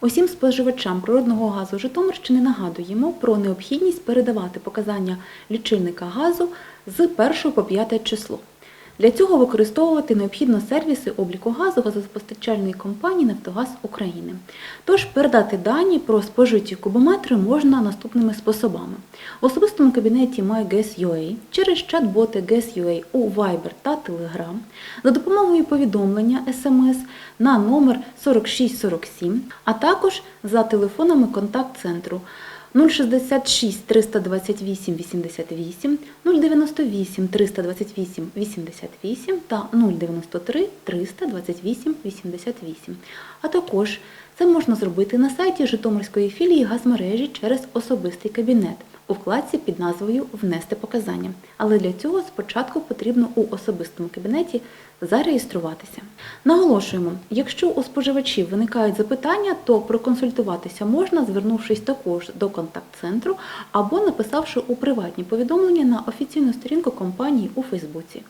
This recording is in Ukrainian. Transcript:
Усім споживачам природного газу Житомирщини нагадуємо про необхідність передавати показання лічильника газу з 1 по 5 число. Для цього використовувати необхідно сервіси обліку газу газопостачальної компанії Нафтогаз України. Тож передати дані про спожиті кубометри можна наступними способами: в особистому кабінеті MyGuess.ua, через чат-боти Guess.ua у Viber та Telegram, за допомогою повідомлення SMS на номер 4647, а також за телефонами контакт-центру 066 328 88, 098 328 88 та 093 328 88. А також це можна зробити на сайті Житомирської філії газмережі через особистий кабінет у вкладці під назвою Внести показання. Але для цього спочатку потрібно у особистому кабінеті зареєструватися. Наголошуємо, якщо у споживачів виникають запитання, то проконсультуватися можна, звернувшись також до контакт-центру або написавши у приватні повідомлення на офіційну сторінку компанії у Фейсбуці.